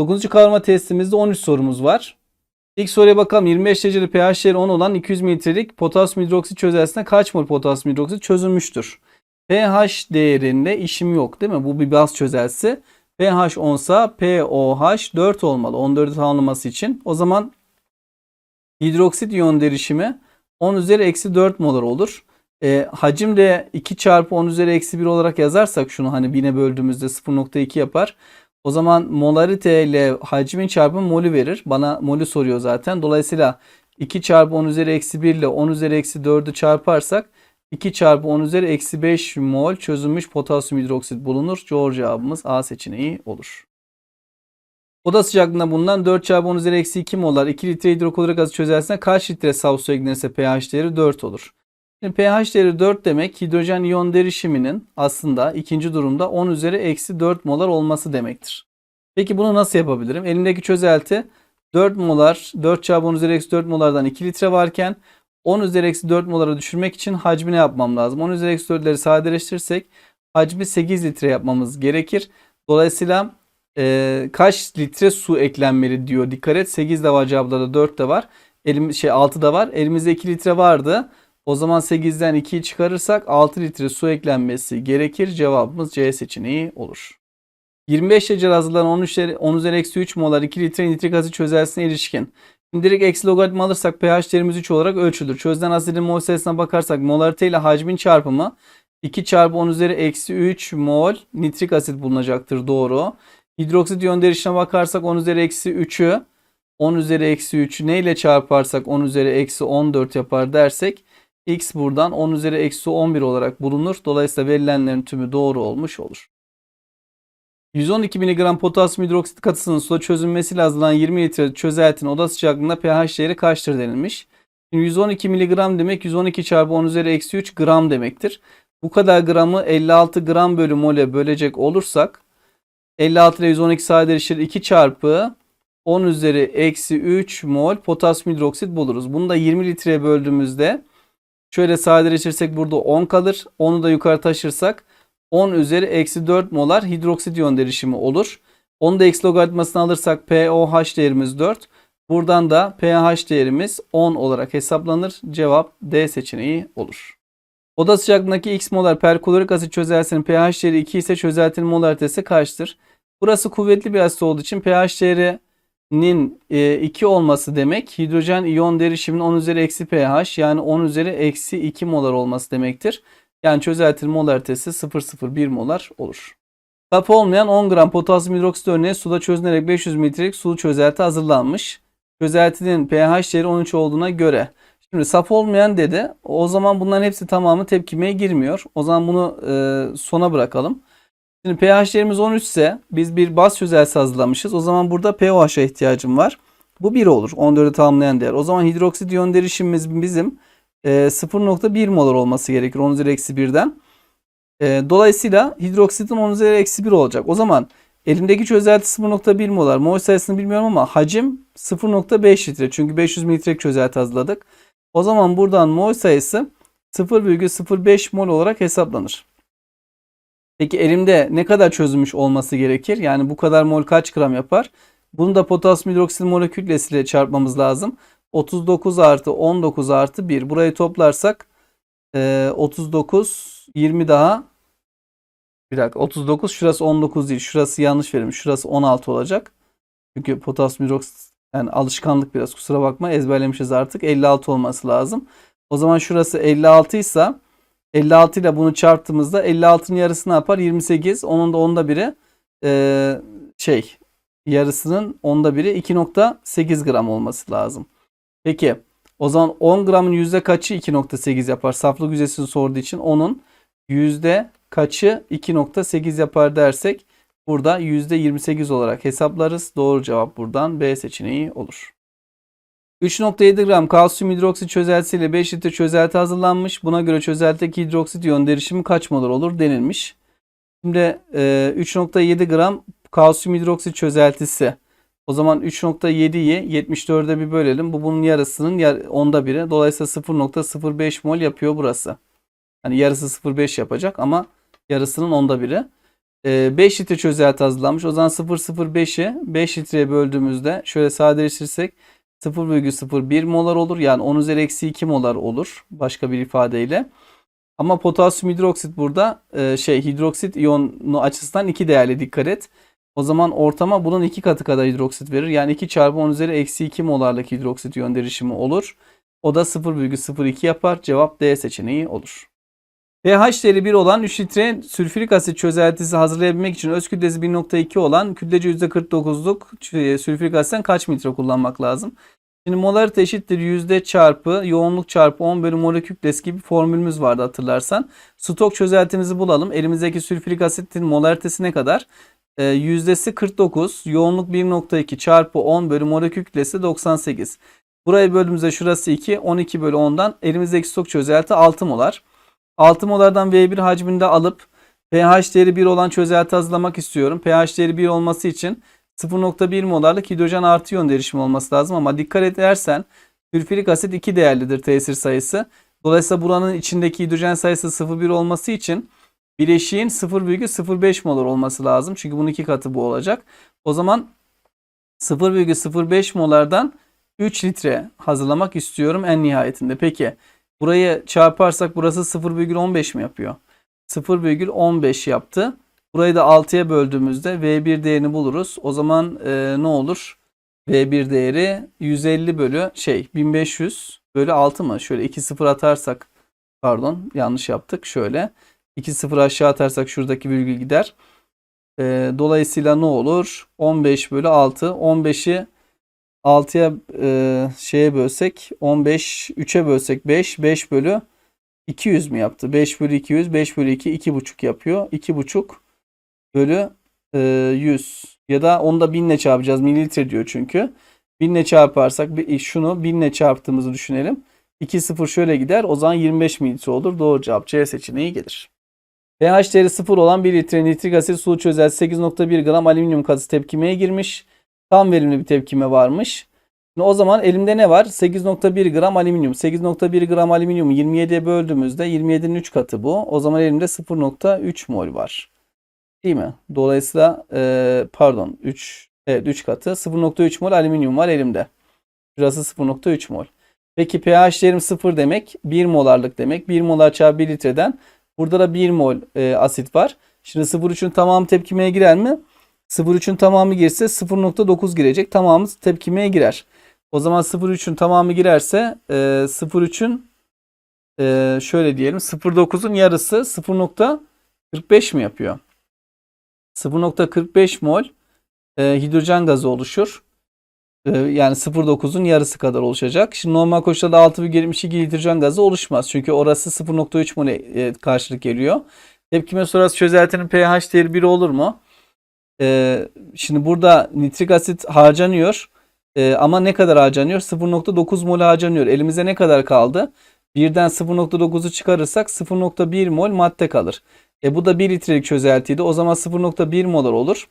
9. kavrama testimizde 13 sorumuz var. İlk soruya bakalım. 25 dereceli pH değeri 10 olan 200 mililitrelik potasyum hidroksit çözeltisine kaç mol potasyum hidroksit çözülmüştür? pH değerinde işim yok değil mi? Bu bir baz çözeltisi. pH 10 sa pOH 4 olmalı. 14'ü tamamlaması için. O zaman hidroksit iyon derişimi 10 üzeri eksi 4 molar olur. E, hacim de 2 çarpı 10 üzeri eksi 1 olarak yazarsak şunu hani 1000'e böldüğümüzde 0.2 yapar. O zaman molarite ile hacmin çarpımı molü verir. Bana molü soruyor zaten. Dolayısıyla 2 çarpı 10 üzeri eksi 1 ile 10 üzeri eksi 4'ü çarparsak 2 çarpı 10 üzeri eksi 5 mol çözülmüş potasyum hidroksit bulunur. Doğru cevabımız A seçeneği olur. Oda sıcaklığında bulunan 4 çarpı 10 üzeri eksi 2 molar 2 litre hidroklorik gazı çözersine kaç litre sıvı su eklenirse pH değeri 4 olur. Şimdi pH değeri 4 demek hidrojen iyon derişiminin aslında ikinci durumda 10 üzeri eksi 4 molar olması demektir. Peki bunu nasıl yapabilirim? Elimdeki çözelti 4 molar 4 çarpı 10 üzeri eksi 4 molardan 2 litre varken 10 üzeri eksi 4 molara düşürmek için hacmi ne yapmam lazım? 10 üzeri eksi 4'leri sadeleştirirsek hacmi 8 litre yapmamız gerekir. Dolayısıyla e, kaç litre su eklenmeli diyor. Dikkat et 8 de var cevaplarda 4 de var. Elim, şey 6 da var. Elimizde 2 litre vardı. O zaman 8'den 2'yi çıkarırsak 6 litre su eklenmesi gerekir. Cevabımız C seçeneği olur. 25 derece hazırlanan 10 üzeri, 10 üzeri eksi 3 molar 2 litre nitrik asit çözeltisine ilişkin. Şimdi direkt eksi logaritma alırsak pH değerimiz 3 olarak ölçülür. Çözülen asidin mol sayısına bakarsak molarite ile hacmin çarpımı 2 çarpı 10 üzeri eksi 3 mol nitrik asit bulunacaktır. Doğru. Hidroksit iyon derişine bakarsak 10 üzeri eksi 3'ü 10 üzeri eksi 3'ü ne ile çarparsak 10 üzeri eksi 14 yapar dersek x buradan 10 üzeri eksi 11 olarak bulunur. Dolayısıyla verilenlerin tümü doğru olmuş olur. 112 mg potasyum hidroksit katısının suda çözülmesiyle hazırlanan 20 litre çözeltinin oda sıcaklığında pH değeri kaçtır denilmiş. Şimdi 112 mg demek 112 çarpı 10 üzeri eksi 3 gram demektir. Bu kadar gramı 56 gram bölü mole bölecek olursak 56 ile 112 sadeleşir 2 çarpı 10 üzeri eksi 3 mol potasyum hidroksit buluruz. Bunu da 20 litreye böldüğümüzde şöyle sadeleşirsek burada 10 kalır. 10'u da yukarı taşırsak 10 üzeri eksi 4 molar hidroksit iyon derişimi olur. Onu da eksi logaritmasını alırsak pOH değerimiz 4. Buradan da pH değerimiz 10 olarak hesaplanır. Cevap D seçeneği olur. Oda sıcaklığındaki X molar perklorik asit çözeltisinin pH değeri 2 ise çözeltinin molaritesi kaçtır? Burası kuvvetli bir asit olduğu için pH değerinin 2 olması demek hidrojen iyon derişiminin 10 üzeri eksi pH yani 10 üzeri eksi 2 molar olması demektir. Yani çözeltinin molaritesi 0,01 molar olur. Saf olmayan 10 gram potasyum hidroksit örneği suda çözünerek 500 mililitrelik sulu çözelti hazırlanmış. Çözeltinin pH değeri 13 olduğuna göre. Şimdi saf olmayan dedi. O zaman bunların hepsi tamamı tepkimeye girmiyor. O zaman bunu e, sona bırakalım. Şimdi pH değerimiz 13 ise biz bir baz çözeltisi hazırlamışız. O zaman burada pOH'a ihtiyacım var. Bu 1 olur. 14'ü tamamlayan değer. O zaman hidroksit iyon derişimimiz bizim e, 0.1 molar olması gerekir 10 üzeri eksi 1'den. E, dolayısıyla hidroksitin 10 üzeri eksi 1 olacak. O zaman elimdeki çözelti 0.1 molar. Mol sayısını bilmiyorum ama hacim 0.5 litre. Çünkü 500 mililitrelik çözelti hazırladık. O zaman buradan mol sayısı 0,05 mol olarak hesaplanır. Peki elimde ne kadar çözülmüş olması gerekir? Yani bu kadar mol kaç gram yapar? Bunu da potasyum hidroksit molekül kütlesiyle çarpmamız lazım. 39 artı 19 artı 1. Burayı toplarsak e, 39 20 daha bir dakika 39 şurası 19 değil. Şurası yanlış verilmiş. Şurası 16 olacak. Çünkü potasyum hidroksit yani alışkanlık biraz kusura bakma ezberlemişiz artık. 56 olması lazım. O zaman şurası 56 ise 56 ile bunu çarptığımızda 56'nın yarısı ne yapar? 28. Onun da onda biri e, şey yarısının onda biri 2.8 gram olması lazım. Peki o zaman 10 gramın yüzde kaçı 2.8 yapar? Saflık yüzdesini sorduğu için onun yüzde kaçı 2.8 yapar dersek burada yüzde 28 olarak hesaplarız. Doğru cevap buradan B seçeneği olur. 3.7 gram kalsiyum hidroksit çözeltisiyle 5 litre çözelti hazırlanmış. Buna göre çözeltideki hidroksit iyon derişimi kaç molar olur denilmiş. Şimdi e, 3.7 gram kalsiyum hidroksit çözeltisi. O zaman 3.7'yi 74'e bir bölelim. Bu bunun yarısının yar onda biri. Dolayısıyla 0.05 mol yapıyor burası. Hani yarısı 0.5 yapacak ama yarısının onda biri. Ee, 5 litre çözelti hazırlanmış. O zaman 0,05'i 5 litreye böldüğümüzde şöyle sadeleştirirsek 0,01 molar olur. Yani 10 üzeri eksi 2 molar olur. Başka bir ifadeyle. Ama potasyum hidroksit burada e, şey hidroksit iyonu açısından 2 değerli dikkat et. O zaman ortama bunun 2 katı kadar hidroksit verir. Yani 2 çarpı 10 üzeri eksi 2 molarlık hidroksit iyon derişimi olur. O da 0,02 yapar. Cevap D seçeneği olur. pH değeri 1 olan 3 litre sülfürik asit çözeltisi hazırlayabilmek için öz kütlesi 1.2 olan kütlece %49'luk ç- sülfürik asitten kaç mililitre kullanmak lazım? Şimdi molarite eşittir yüzde çarpı yoğunluk çarpı 10 bölü molekül kütlesi gibi formülümüz vardı hatırlarsan. Stok çözeltimizi bulalım. Elimizdeki sülfürik asitin molaritesi ne kadar? Ee, yüzdesi 49, yoğunluk 1.2 çarpı 10 bölü molekül kütlesi 98. Burayı böldüğümüzde şurası 2, 12 bölü 10'dan elimizdeki stok çözelti 6 molar. 6 molardan V1 hacminde alıp pH değeri 1 olan çözelti hazırlamak istiyorum. pH değeri 1 olması için 0.1 molarlık hidrojen artı iyon derişimi olması lazım ama dikkat edersen sülfürik asit 2 değerlidir tesir sayısı. Dolayısıyla buranın içindeki hidrojen sayısı 0,1 olması için bileşiğin 0,05 molar olması lazım. Çünkü bunun iki katı bu olacak. O zaman 0,05 molardan 3 litre hazırlamak istiyorum en nihayetinde. Peki burayı çarparsak burası 0,15 mi yapıyor? 0,15 yaptı. Burayı da 6'ya böldüğümüzde V1 değerini buluruz. O zaman e, ne olur? V1 değeri 150 bölü şey 1500 bölü 6 mı? Şöyle 2 sıfır atarsak pardon yanlış yaptık. Şöyle 2 sıfır aşağı atarsak şuradaki virgül gider. E, dolayısıyla ne olur? 15 bölü 6. 15'i 6'ya e, şeye bölsek 15 3'e bölsek 5 5 bölü 200 mü yaptı? 5 bölü 200 5 bölü 2 2,5 yapıyor. 2,5 bölü e, 100 ya da onu da 1000 ile çarpacağız. Mililitre diyor çünkü. 1000 ile çarparsak bir- şunu 1000 ile çarptığımızı düşünelim. 2 sıfır şöyle gider. O zaman 25 mililitre olur. Doğru cevap C seçeneği gelir. pH değeri 0 olan 1 litre nitrik asit sulu çözelti 8.1 gram alüminyum katı tepkimeye girmiş. Tam verimli bir tepkime varmış. Şimdi o zaman elimde ne var? 8.1 gram alüminyum. 8.1 gram alüminyumu 27'ye böldüğümüzde 27'nin 3 katı bu. O zaman elimde 0.3 mol var. Değil mi? Dolayısıyla e, pardon 3 evet 3 katı 0.3 mol alüminyum var elimde. Şurası 0.3 mol. Peki pH değerim 0 demek 1 molarlık demek. 1 molar çarpı 1 litreden. Burada da 1 mol e, asit var. Şimdi 0.3'ün tamamı tepkimeye girer mi? 0.3'ün tamamı girse 0.9 girecek. Tamamı tepkimeye girer. O zaman 0.3'ün tamamı girerse e, 0.3'ün e, şöyle diyelim 0.9'un yarısı 0.45 mi yapıyor? 0.45 mol e, hidrojen gazı oluşur. E, yani 0.9'un yarısı kadar oluşacak. Şimdi normal koşullarda 6,22 hidrojen gazı oluşmaz. Çünkü orası 0.3 mole e, karşılık geliyor. Tepkime sonrası çözeltinin pH değeri 1 olur mu? E, şimdi burada nitrik asit harcanıyor. E, ama ne kadar harcanıyor? 0.9 mol harcanıyor. Elimize ne kadar kaldı? Birden 0.9'u çıkarırsak 0.1 mol madde kalır. E bu da 1 litrelik çözeltiydi. O zaman 0.1 molar olur.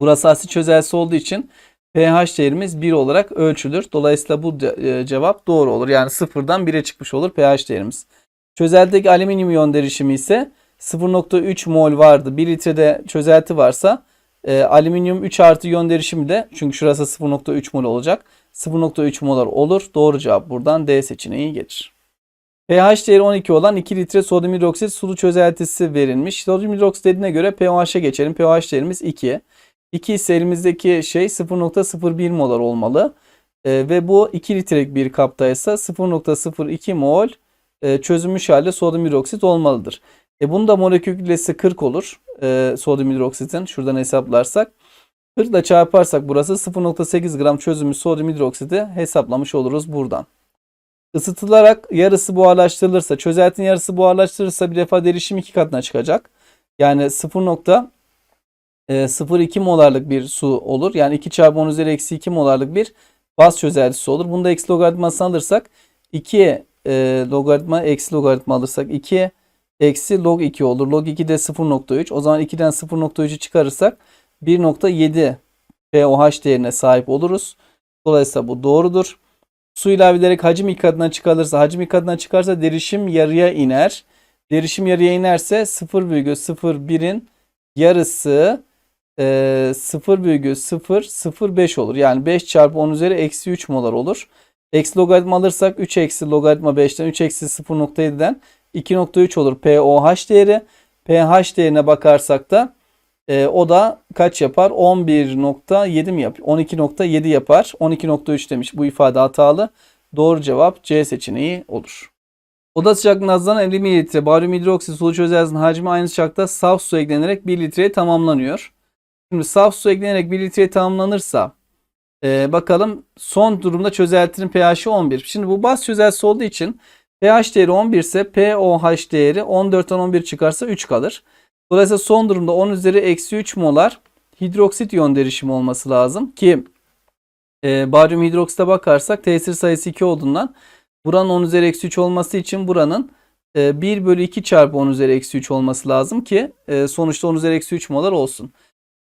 Burası asit çözeltisi olduğu için pH değerimiz 1 olarak ölçülür. Dolayısıyla bu e, cevap doğru olur. Yani sıfırdan 1'e çıkmış olur pH değerimiz. Çözeltideki alüminyum iyon derişimi ise 0.3 mol vardı. 1 litrede çözelti varsa e, alüminyum 3 artı iyon derişimi de çünkü şurası 0.3 mol olacak. 0.3 molar olur. Doğru cevap buradan D seçeneği gelir. pH değeri 12 olan 2 litre sodyum hidroksit sulu çözeltisi verilmiş. Sodyum hidroksit dediğine göre pH'e geçelim. pH değerimiz 2. 2 ise elimizdeki şey 0.01 molar olmalı. E, ve bu 2 litrelik bir kaptaysa 0.02 mol e, çözülmüş halde sodyum hidroksit olmalıdır. E bunun da molekül kütlesi 40 olur. E, sodyum hidroksitin şuradan hesaplarsak. 40 ile çarparsak burası 0.8 gram çözülmüş sodyum hidroksiti hesaplamış oluruz buradan. Isıtılarak yarısı buharlaştırılırsa, çözeltinin yarısı buharlaştırılırsa bir defa derişim iki katına çıkacak. Yani 0.02 molarlık bir su olur. Yani 2 çarpı 10 üzeri eksi 2 molarlık bir baz çözeltisi olur. Bunu da eksi logaritmasını alırsak 2 e, logaritma eksi logaritma alırsak 2 eksi log 2 olur. Log 2 de 0.3. O zaman 2'den 0.3'ü çıkarırsak 1.7 pOH değerine sahip oluruz. Dolayısıyla bu doğrudur. Su ilave ederek hacim katına çıkarılırsa, hacim katına çıkarsa derişim yarıya iner. Derişim yarıya inerse 0,01'in yarısı e, 0,005 olur. Yani 5 çarpı 10 üzeri eksi 3 molar olur. Eksi logaritma alırsak 3 eksi logaritma 5'ten 3 eksi 0.7'den 2.3 olur POH değeri. pH değerine bakarsak da e, o da kaç yapar? 11.7 mi yapar? 12.7 yapar. 12.3 demiş. Bu ifade hatalı. Doğru cevap C seçeneği olur. Oda sıcaklığında hazırlanan 50 ml baryum hidroksit sulu çözeltisinin hacmi aynı sıcaklıkta saf su eklenerek 1 litreye tamamlanıyor. Şimdi saf su eklenerek 1 litreye tamamlanırsa e, bakalım son durumda çözeltinin pH'i 11. Şimdi bu baz çözeltisi olduğu için pH değeri 11 ise pOH değeri 14'ten 11 çıkarsa 3 kalır. Dolayısıyla son durumda 10 üzeri eksi 3 molar hidroksit iyon derişimi olması lazım ki e, baryum hidroksite bakarsak tesir sayısı 2 olduğundan buranın 10 üzeri eksi 3 olması için buranın e, 1 bölü 2 çarpı 10 üzeri eksi 3 olması lazım ki e, sonuçta 10 üzeri eksi 3 molar olsun.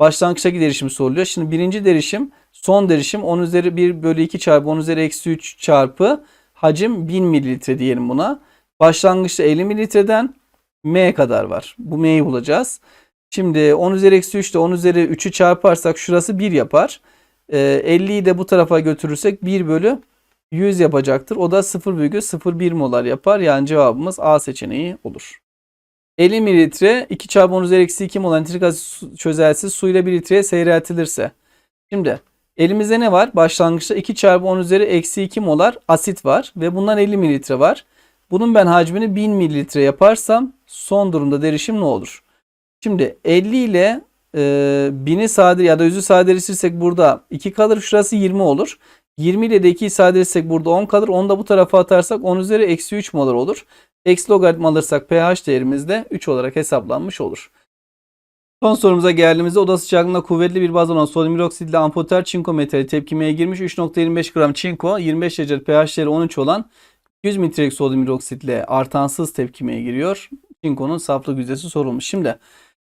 Başlangıçtaki derişim soruluyor. Şimdi birinci derişim son derişim 10 üzeri 1 bölü 2 çarpı 10 üzeri eksi 3 çarpı hacim 1000 mililitre diyelim buna. Başlangıçta 50 mililitreden M kadar var. Bu M'yi bulacağız. Şimdi 10 üzeri eksi 3 ile 10 üzeri 3'ü çarparsak şurası 1 yapar. Ee, 50'yi de bu tarafa götürürsek 1 bölü 100 yapacaktır. O da 0,01 molar yapar. Yani cevabımız A seçeneği olur. 50 mililitre 2 çarpı 10 üzeri eksi 2 molar nitrik asit çözeltisi suyla 1 litreye seyreltilirse. Şimdi elimizde ne var? Başlangıçta 2 çarpı 10 üzeri eksi 2 molar asit var. Ve bundan 50 mililitre var. Bunun ben hacmini 1000 mililitre yaparsam son durumda derişim ne olur? Şimdi 50 ile e, 1000'i sade ya da 100'ü sadeleştirirsek burada 2 kalır. Şurası 20 olur. 20 ile de 2'yi sadeleştirsek burada 10 kalır. 10 da bu tarafa atarsak 10 üzeri eksi 3 molar olur. Eksi logaritma alırsak pH değerimiz de 3 olarak hesaplanmış olur. Son sorumuza geldiğimizde oda sıcaklığında kuvvetli bir baz olan sodyum hidroksit ile amfoter çinko metali tepkimeye girmiş. 3.25 gram çinko 25 derece pH değeri 13 olan 100 mililitrelik sodyum hidroksit ile artansız tepkimeye giriyor. Çinkonun saflık yüzdesi sorulmuş. Şimdi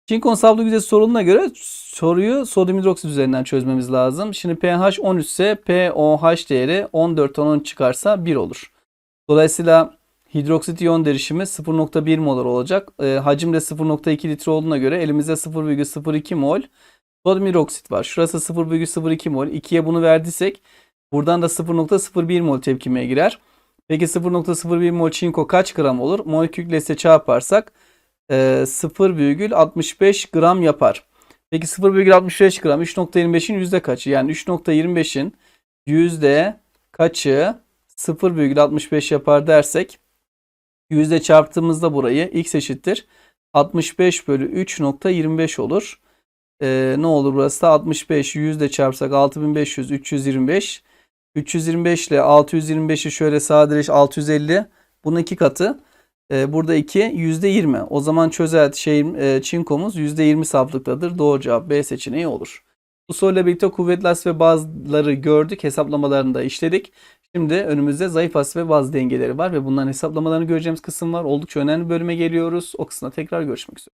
çinkonun saflık yüzdesi sorulduğuna göre soruyu sodyum hidroksit üzerinden çözmemiz lazım. Şimdi pH 13 ise pOH değeri 14'ten 10 çıkarsa 1 olur. Dolayısıyla hidroksit iyon derişimi 0.1 molar olacak. E, hacim de 0.2 litre olduğuna göre elimizde 0,02 mol sodyum hidroksit var. Şurası 0,02 mol. 2'ye bunu verdiysek buradan da 0.01 mol tepkimeye girer. Peki 0.01 mol çinko kaç gram olur? Mol kütlesiyle çarparsak e, 0,65 gram yapar. Peki 0,65 gram 3.25'in yüzde kaçı? Yani 3.25'in yüzde kaçı 0,65 yapar dersek yüzde çarptığımızda burayı x eşittir 65 bölü 3.25 olur. Ee, ne olur burası da 65 yüzde çarpsak 6500 325 325 ile 625'i şöyle sadeleş 650 bunun iki katı. Ee, burada 2 yüzde 20. O zaman çözel şey e, çinkomuz yüzde 20 saflıktadır. Doğru cevap B seçeneği olur. Bu soruyla birlikte kuvvetli asit ve bazları gördük. Hesaplamalarını da işledik. Şimdi önümüzde zayıf asit ve baz dengeleri var ve bunların hesaplamalarını göreceğimiz kısım var. Oldukça önemli bölüme geliyoruz. O kısımda tekrar görüşmek üzere.